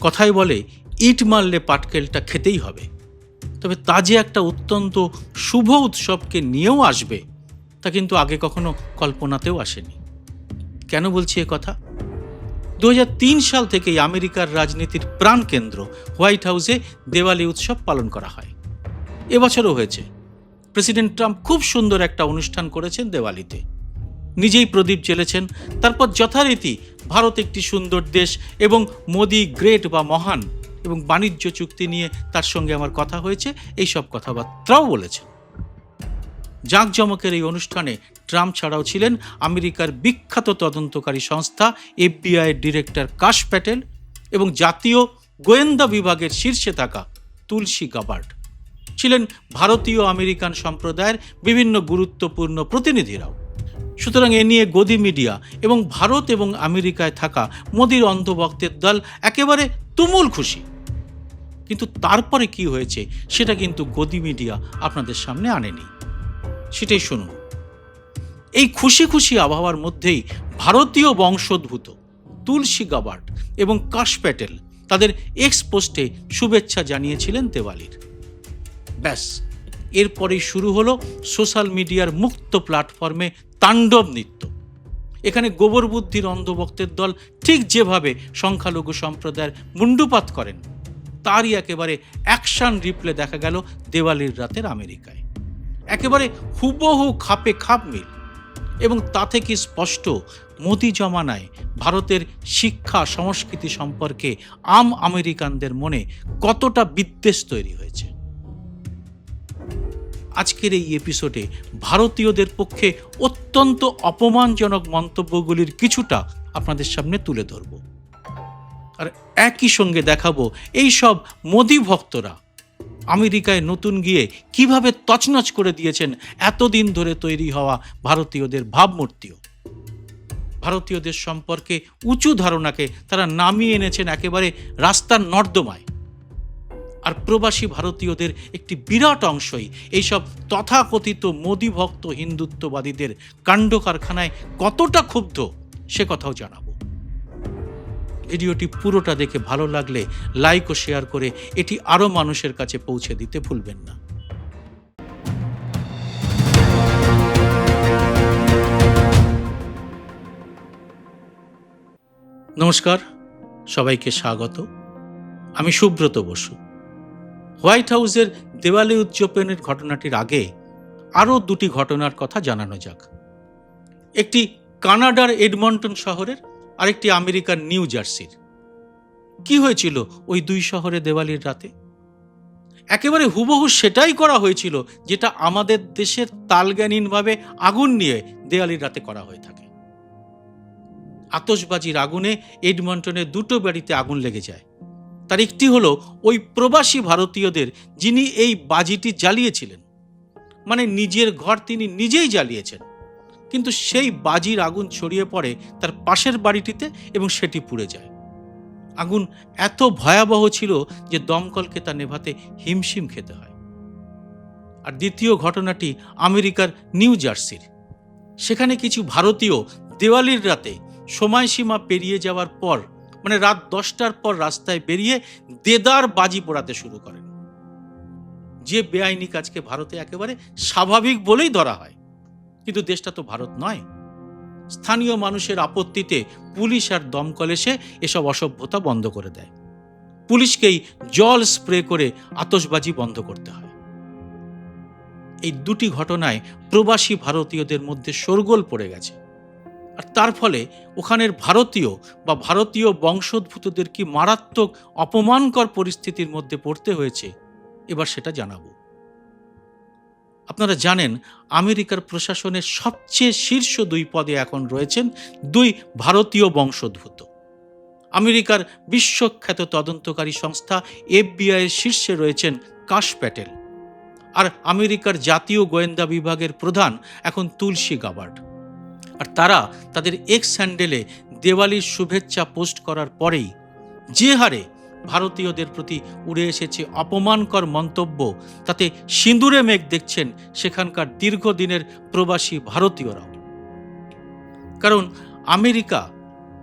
কথায় বলে, ইট মারলে পাটকেলটা খেতেই হবে। তবে তা যে একটা অত্যন্ত শুভ উৎসবকে নিয়েও আসবে, তা কিন্তু আগে কখনো কল্পনাতেও আসেনি। কেন বলছি এ কথা? দুহাজার তিন সাল থেকেই আমেরিকার রাজনীতির প্রাণকেন্দ্র হোয়াইট হাউসে দেওয়ালি উৎসব পালন করা হয়। এবছরও হয়েছে। প্রেসিডেন্ট ট্রাম্প খুব সুন্দর একটা অনুষ্ঠান করেছেন দেওয়ালিতে। নিজেই প্রদীপ জ্বেলেছেন। তারপর যথারীতি ভারত একটি সুন্দর দেশ এবং মোদি গ্রেট বা মহান এবং বাণিজ্য চুক্তি নিয়ে তার সঙ্গে আমার কথা হয়েছে, এই সব কথাবার্তাও বলেছেন। জাঁকজমকের এই অনুষ্ঠানে ট্রাম্প ছাড়াও ছিলেন আমেরিকার বিখ্যাত তদন্তকারী সংস্থা এফবিআইয়ের ডিরেক্টর কাশ প্যাটেল এবং জাতীয় গোয়েন্দা বিভাগের শীর্ষে থাকা তুলসী গাবার্ড। ছিলেন ভারতীয় আমেরিকান সম্প্রদায়ের বিভিন্ন গুরুত্বপূর্ণ প্রতিনিধিরাও। সুতরাং এ নিয়ে গদি মিডিয়া এবং ভারত এবং আমেরিকায় থাকা মোদির অন্ধভক্তের দল একেবারে তুমুল খুশি। কিন্তু তারপরে কি হয়েছে সেটা কিন্তু গদি মিডিয়া আপনাদের সামনে আনেনি। সেটাই শুনুন। এই খুশি খুশি আবহাওয়ার মধ্যেই ভারতীয় বংশোদ্ভূত তুলসী গাবার্ড এবং কাশ প্যাটেল তাদের এক্স পোস্টে শুভেচ্ছা জানিয়েছিলেন দেওয়ালির। ব্যাস, এরপরেই শুরু হলো সোশ্যাল মিডিয়ার মুক্ত প্ল্যাটফর্মে তাণ্ডব নৃত্য। এখানে গোবর বুদ্ধির অন্ধভক্তের দল ঠিক যেভাবে সংখ্যালঘু সম্প্রদায়ের মুন্ডুপাত করেন, তারই একেবারে অ্যাকশন রিপ্লে দেখা গেল দেওয়ালির রাতের আমেরিকায়। একেবারে হুবহু খাপে খাপ মিল এবং তা থেকে স্পষ্ট মোদি জমানায় ভারতের শিক্ষা, সংস্কৃতি সম্পর্কে আম আমেরিকানদের মনে কতটা বিদ্বেষ তৈরি হয়েছে। আজকের এই এপিসোডে ভারতীয়দের পক্ষে অত্যন্ত অপমানজনক মন্তব্যগুলির কিছুটা আপনাদের সামনে তুলে ধরব। আর একই সঙ্গে দেখাবো এই সব মোদি ভক্তরা আমেরিকায় নতুন গিয়ে কীভাবে তছনছ করে দিয়েছেন এতদিন ধরে তৈরি হওয়া ভারতীয়দের ভাবমূর্তিও। ভারতীয়দের সম্পর্কে উঁচু ধারণাকে তারা নামিয়ে এনেছেন একেবারে রাস্তার নর্দমায়। আর প্রবাসী ভারতীয়দের একটি বিরাট অংশই এইসব তথাকথিত মোদি ভক্ত হিন্দুত্ববাদীদের কাণ্ড কারখানায় কতটা ক্ষুব্ধ, সে কথাও জানাব। ভিডিওটি পুরোটা দেখে ভালো লাগলে লাইক ও শেয়ার করে এটি আরও মানুষের কাছে পৌঁছে দিতে ভুলবেন না। নমস্কার, সবাইকে স্বাগত। আমি সুব্রত বসু। হোয়াইট হাউসের দেওয়ালি উদযাপনের ঘটনাটির আগে আরও দুটি ঘটনার কথা জানানো যাক। একটি কানাডার এডমন্টন শহরের, আরেকটি আমেরিকার নিউ জার্সির। কি হয়েছিল ওই দুই শহরে দেওয়ালির রাতে? একেবারে হুবহু সেটাই করা হয়েছিল যেটা আমাদের দেশের তালজ্ঞানীনভাবে আগুন নিয়ে দেওয়ালির রাতে করা হয়ে থাকে। আতসবাজির আগুনে এডমন্টনের দুটো বাড়িতে আগুন লেগে যায়। তার একটি হলো ওই প্রবাসী ভারতীয়দের যিনি এই বাজিটি জ্বালিয়েছিলেন। মানে নিজের ঘর তিনি নিজেই জ্বালিয়েছেন। কিন্তু সেই বাজির আগুন ছড়িয়ে পড়ে তার পাশের বাড়িটিতে এবং সেটি পুড়ে যায়। আগুন এত ভয়াবহ ছিল যে দমকলকে তা নেভাতে হিমশিম খেতে হয়। আর দ্বিতীয় ঘটনাটি আমেরিকার নিউ জার্সির। সেখানে কিছু ভারতীয় দেওয়ালির রাতে সময়সীমা পেরিয়ে যাওয়ার পর মানে রাত দশটার পর রাস্তায় বেরিয়ে দেদার বাজি পোড়াতে শুরু করেন। যে বেআইনি কাজকে ভারতে একেবারে স্বাভাবিক বলেই ধরা হয়। কিন্তু দেশটা তো ভারত নয়। স্থানীয় মানুষের আপত্তিতে পুলিশ আর দমকল এসে এসব অসভ্যতা বন্ধ করে দেয়। পুলিশকেই জল স্প্রে করে আতসবাজি বন্ধ করতে হয়। এই দুটি ঘটনায় প্রবাসী ভারতীয়দের মধ্যে শোরগোল পড়ে গেছে। তার ফলে ওখানের ভারতীয় বা ভারতীয় বংশোদ্ভূতদের কি মারাত্মক অপমানকর পরিস্থিতির মধ্যে পড়তে হয়েছে? এবার সেটা জানাব। আপনারা জানেন, আমেরিকার প্রশাসনের সবচেয়ে শীর্ষ দুই পদে এখন রয়েছেন দুই ভারতীয় বংশোদ্ভূত। আমেরিকার বিশ্বখ্যাত তদন্তকারী সংস্থা এফবিআইয়ের শীর্ষে রয়েছেন কাশ প্যাটেল। আর আমেরিকার জাতীয় গোয়েন্দা বিভাগের প্রধান এখন তুলসী গাবার্ড। আর তারা তাদের এক্স হ্যান্ডেলে দেওয়ালির শুভেচ্ছা পোস্ট করার পরেই যে হারে ভারতীয়দের প্রতি উড়ে এসেছে অপমানকর মন্তব্য, তাতে সিঁদুরে মেঘ দেখছেন সেখানকার দীর্ঘদিনের প্রবাসী ভারতীয়রাও। কারণ আমেরিকা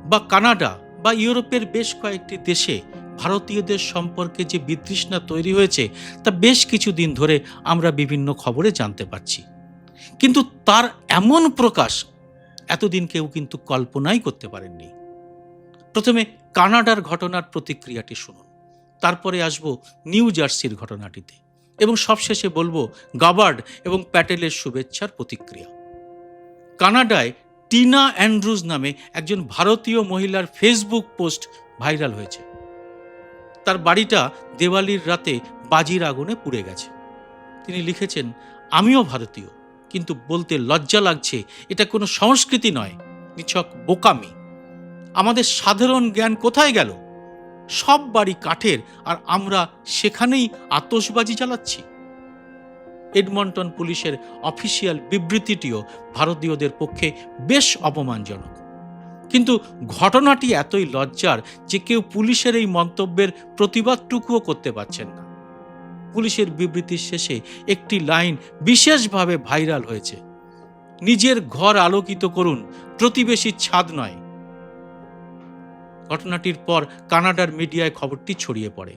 বা কানাডা বা ইউরোপের বেশ কয়েকটি দেশে ভারতীয়দের সম্পর্কে যে বিতৃষ্ণা তৈরি হয়েছে, তা বেশ কিছুদিন ধরে আমরা বিভিন্ন খবরে জানতে পারছি। কিন্তু তার এমন প্রকাশ এতদিন কেউ কিন্তু কল্পনাই করতে পারেননি। প্রথমে কানাডার ঘটনার প্রতিক্রিয়াটি শুনুন, তারপরে আসব নিউ জার্সির ঘটনাটিতে এবং সবশেষে বলব গাবার্ড এবং প্যাটেলের শুভেচ্ছার প্রতিক্রিয়া। কানাডায় টিনা অ্যান্ড্রুজ নামে একজন ভারতীয় মহিলার ফেসবুক পোস্ট ভাইরাল হয়েছে। তার বাড়িটা দেওয়ালির রাতে বাজির আগুনে পুড়ে গেছে। তিনি লিখেছেন, আমিও ভারতীয় কিন্তু বলতে লজ্জা লাগছে, এটা কোনো সংস্কৃতি নয়, নিছক বোকামি। আমাদের সাধারণ জ্ঞান কোথায় গেল? সব বাড়ি কাঠের, আর আমরা সেখানেই আতসবাজি চালাচ্ছি। এডমন্টন পুলিশের অফিসিয়াল বিবৃতিটিও ভারতীয়দের পক্ষে বেশ অপমানজনক। কিন্তু ঘটনাটি এতই লজ্জার যে কেউ পুলিশের এই মন্তব্যের প্রতিবাদটুকুও করতে পারছেন না। পুলিশের বিবৃতির শেষে একটি লাইন বিশেষভাবে ভাইরাল হয়েছে। নিজের ঘর আলোকিত করুন প্রতিবেশীর ছাদ নয়। ঘটনাটির পর কানাডার মিডিয়ায় খবরটি ছড়িয়ে পড়ে।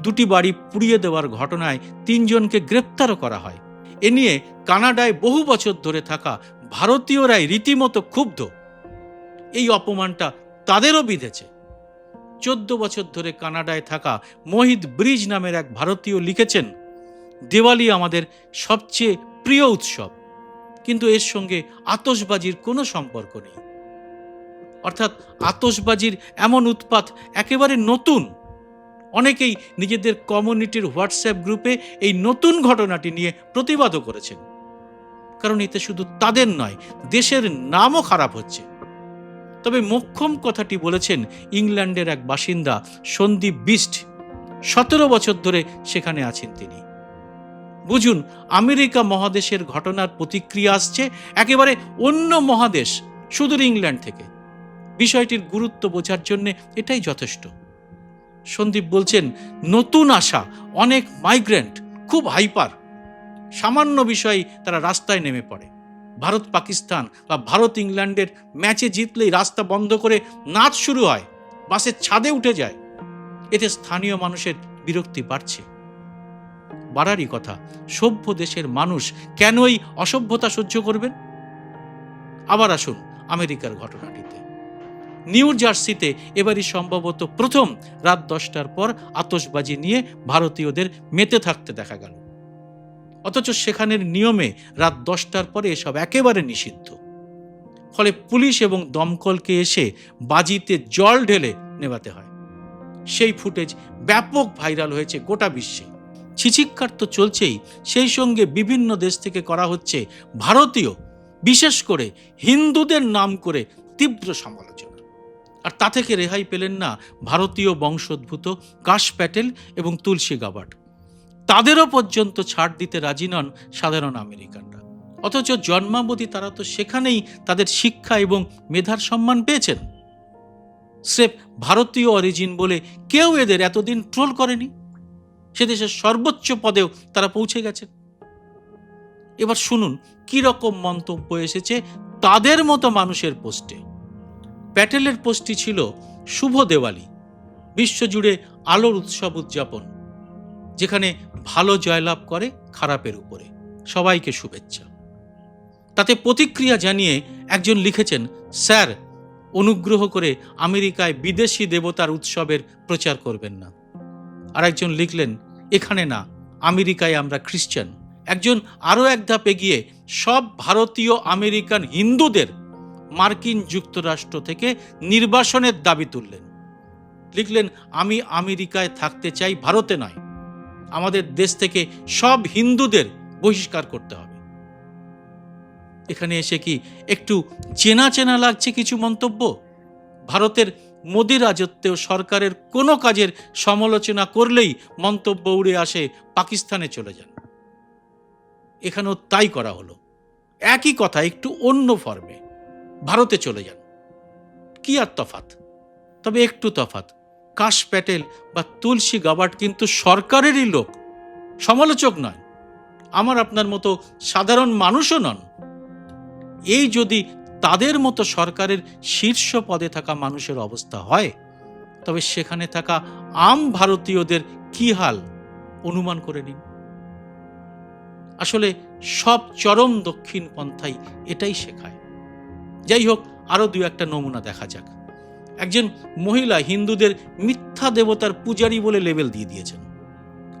দুটি বাড়ি পুড়িয়ে দেওয়ার ঘটনায় তিনজনকে গ্রেপ্তারও করা হয়। এ নিয়ে কানাডায় বহু বছর ধরে থাকা ভারতীয়রাই রীতিমতো ক্ষুব্ধ। এই অপমানটা তাদেরও বিঁধেছে। চোদ্দ বছর ধরে কানাডায় থাকা মোহিত ব্রিজ নামের এক ভারতীয় লিখেছেন, দেওয়ালি আমাদের সবচেয়ে প্রিয় উৎসব, কিন্তু এর সঙ্গে আতসবাজির কোনো সম্পর্ক নেই। অর্থাৎ আতসবাজির এমন উৎপাত একেবারে নতুন। অনেকেই নিজেদের কমিউনিটির হোয়াটসঅ্যাপ গ্রুপে এই নতুন ঘটনাটি নিয়ে প্রতিবাদও করেছেন। কারণ এতে শুধু তাদের নয়, দেশের নামও খারাপ হচ্ছে। তবে মোক্ষম কথাটি বলেছেন ইংল্যান্ডের এক বাসিন্দা সন্দীপ বিস্ট। সতেরো বছর ধরে সেখানে আছেন তিনি। বুঝুন, আমেরিকা মহাদেশের ঘটনার প্রতিক্রিয়া আসছে একেবারে অন্য মহাদেশ, সুদূর ইংল্যান্ড থেকে। বিষয়টির গুরুত্ব বোঝার জন্য এটাই যথেষ্ট। সন্দীপ বলছেন, নতুন আশা, অনেক মাইগ্রেন্ট, খুব হাইপার। সামান্য বিষয়ে তারা রাস্তায় নেমে পড়ে। ভারত পাকিস্তান বা ভারত ইংল্যান্ডের ম্যাচে জিতলেই রাস্তা বন্ধ করে নাচ শুরু হয়, বাসের ছাদে উঠে যায়। এতে স্থানীয় মানুষের বিরক্তি বাড়ছে। বাড়ারই কথা, সভ্য দেশের মানুষ কেন এই অসভ্যতা সহ্য করবেন? আবার আসুন আমেরিকার ঘটনাটিতে। নিউ জার্সিতে এবারই সম্ভবত প্রথম রাত দশটার পর আতসবাজি নিয়ে ভারতীয়দের মেতে থাকতে দেখা গেল। অথচ সেখানের নিয়মে রাত দশটার পরে এসব একেবারে নিষিদ্ধ। ফলে পুলিশ এবং দমকলকে এসে বাজিতে জল ঢেলে নেভাতে হয়। সেই ফুটেজ ব্যাপক ভাইরাল হয়েছে গোটা বিশ্বে। ছিচিক্কার তো চলছেই, সেই সঙ্গে বিভিন্ন দেশ থেকে করা হচ্ছে ভারতীয়, বিশেষ করে হিন্দুদের নাম করে তীব্র সমালোচনা। আর তা থেকে রেহাই পেলেন না ভারতীয় বংশোদ্ভূত কাশ প্যাটেল এবং তুলসী গাবাট তাদেরও পর্যন্ত ছাড় দিতে রাজি নন সাধারণ আমেরিকানরা। অথচ জন্মাবধি তারা তো সেখানেই তাদের শিক্ষা এবং মেধার সম্মান পেয়েছেন। স্রেফ ভারতীয় অরিজিন বলে কেউ এদের এতদিন ট্রোল করেনি। সে দেশের সর্বোচ্চ পদেও তারা পৌঁছে গেছেন এবার শুনুন, কি রকম মন্তব্য এসেছে তাদের মতো মানুষের পোস্টে। প্যাটেলের পোস্টটি ছিল শুভ দেওয়ালি, বিশ্বজুড়ে আলোর উৎসব উদযাপন, যেখানে ভালো জয়লাভ করে খারাপের উপরে। সবাইকে শুভেচ্ছা। তাতে প্রতিক্রিয়া জানিয়ে একজন লিখেছেন, স্যার, অনুগ্রহ করে আমেরিকায় বিদেশি দেবতার উৎসবের প্রচার করবেন না। আর একজন লিখলেন, এখানে না, আমেরিকায় আমরা খ্রিস্টান একজন আরও এক ধাপ এগিয়ে সব ভারতীয় আমেরিকান হিন্দুদের মার্কিন যুক্তরাষ্ট্র থেকে নির্বাসনের দাবি তুললেন। লিখলেন, আমি আমেরিকায় থাকতে চাই, ভারতে নয় আমাদের দেশ থেকে সব হিন্দুদের বহিষ্কার করতে হবে। এখানে এসে কি একটু চেনা চেনা লাগছে কিছু মন্তব্য? ভারতের মোদী রাজত্বেও সরকারের কোনো কাজের সমালোচনা করলেই মন্তব্য উড়ে আসে পাকিস্তানে চলে যান। এখানেও তাই করা হলো। একই কথা, একটু অন্য ফর্মে ভারতে চলে যান। কি আর তফাত তবে একটু তফাত কাশ প্যাটেল বা তুলসী গাবাট কিন্তু সরকারেরই লোক। সমালোচক নয়। আমার আপনার মতো সাধারণ মানুষও নন। এই যদি তাদের মতো সরকারের শীর্ষ পদে থাকা মানুষের অবস্থা হয়, তবে সেখানে থাকা আম ভারতীয়দের কি হাল? অনুমান করে নিন। আসলে সব চরম দক্ষিণ পন্থাই এটাই শেখায়। যাই হোক, আরও দু একটা নমুনা দেখা যাক। একজন মহিলা হিন্দুদের মিথ্যা দেবতার পূজারী বলে লেবেল দিয়ে দিয়েছেন।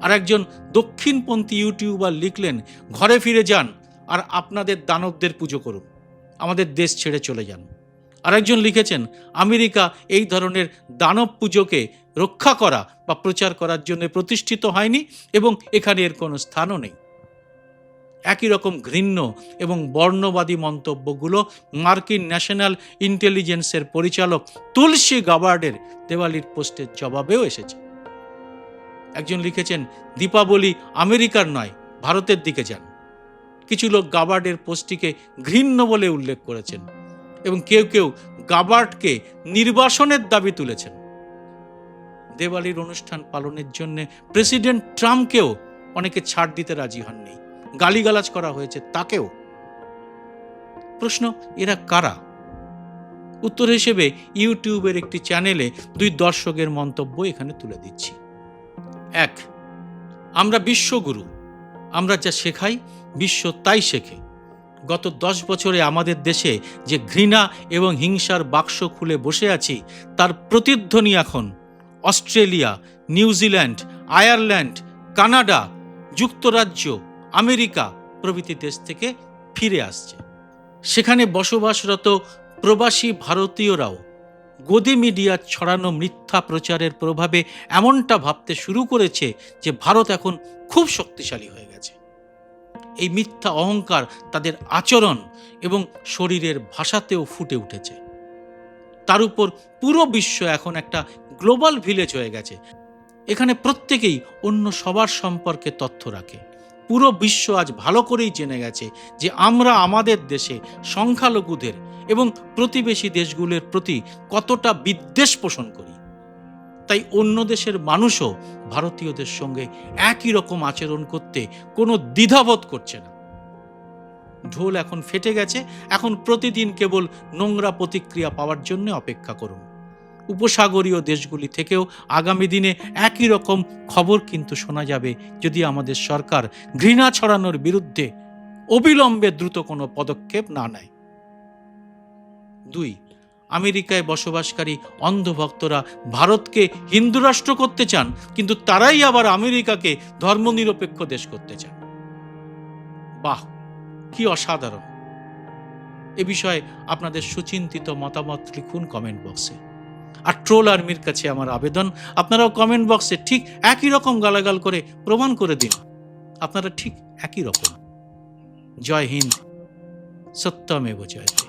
আর একজন দক্ষিণপন্থী ইউটিউবার লিখলেন, ঘরে ফিরে যান আর আপনাদের দানবদের পুজো করুন। আমাদের দেশ ছেড়ে চলে যান। আরেকজন লিখেছেন, আমেরিকা এই ধরনের দানব পুজোকে রক্ষা করা বা প্রচার করার জন্য প্রতিষ্ঠিত হয়নি এবং এখানে এর কোনো স্থানও নেই। একই রকম ঘৃণ্য এবং বর্ণবাদী মন্তব্যগুলো মার্কিন ন্যাশনাল ইন্টেলিজেন্সের পরিচালক তুলসী গাবার্ডের দেওয়ালির পোস্টের জবাবেও এসেছে। একজন লিখেছেন, দীপাবলি আমেরিকার নয়, ভারতের দিকে যান। কিছু লোক গাবার্ডের পোস্টটিকে ঘৃণ্য বলে উল্লেখ করেছেন এবং কেউ কেউ গাবার্ডকে নির্বাসনের দাবি তুলেছেন। দেওয়ালির অনুষ্ঠান পালনের জন্য প্রেসিডেন্ট ট্রাম্পকেও অনেকে ছাড় দিতে রাজি হননি। গালিগালাজ করা হয়েছে, তাকেও। প্রশ্ন, এরা কারা? উত্তর হিসেবে ইউটিউবের একটি চ্যানেলে দুই দর্শকের মন্তব্য এখানে তুলে দিচ্ছি। এক, আমরা বিশ্বগুরু। আমরা যা শেখাই, বিশ্ব তাই শেখে। গত দশ বছরে আমাদের দেশে যে ঘৃণা এবং হিংসার বাক্স খুলে বসে আছি, তার প্রতিধ্বনি এখন Australia, New Zealand, Ireland, Canada, যুক্তরাজ্য আমেরিকা প্রভৃতি দেশ থেকে ফিরে আসছে। সেখানে বসবাসরত প্রবাসী ভারতীয়রাও গদি মিডিয়ার ছড়ানো মিথ্যা প্রচারের প্রভাবে এমনটা ভাবতে শুরু করেছে যে ভারত এখন খুব শক্তিশালী হয়ে গেছে। এই মিথ্যা অহংকার তাদের আচরণ এবং শরীরের ভাষাতেও ফুটে উঠেছে। তার উপর পুরো বিশ্ব এখন একটা গ্লোবাল ভিলেজ হয়ে গেছে। এখানে প্রত্যেকেই অন্য সবার সম্পর্কে তথ্য রাখে। পুরো বিশ্ব আজ ভালো করেই জেনে গেছে যে আমরা আমাদের দেশে সংখ্যালঘুদের এবং প্রতিবেশী দেশগুলোর প্রতি কতটা বিদ্বেষ পোষণ করি। তাই অন্য দেশের মানুষও ভারতীয়দের সঙ্গে একই রকম আচরণ করতে কোনো দ্বিধাবোধ করছে না। ঢোল এখন ফেটে গেছে, এখন প্রতিদিন কেবল নোংরা প্রতিক্রিয়া পাওয়ার জন্য অপেক্ষা করুন। উপসাগরীয় দেশগুলি থেকেও আগামী দিনে একই রকম খবর কিন্তু শোনা যাবে যদি আমাদের সরকার ঘৃণা ছড়ানোর বিরুদ্ধে অবিলম্বে দ্রুত কোনো পদক্ষেপ না নেয়। দুই, আমেরিকায় বসবাসকারী অন্ধভক্তরা ভারতকে হিন্দু রাষ্ট্র করতে চান, কিন্তু তারাই আবার আমেরিকাকে ধর্মনিরপেক্ষ দেশ করতে চান। বাহ, কি অসাধারণ। এ বিষয়ে আপনাদের সুচিন্তিত মতামত লিখুন কমেন্ট বক্সে। আর ট্রোল আর্মির কাছে আমার আবেদন। আপনারাও কমেন্ট বক্সে ঠিক একই রকম গালাগাল করে প্রমাণ করে দিন। আপনারা ঠিক একই রকম। জয় হিন্দ। সত্যমেব জয়তে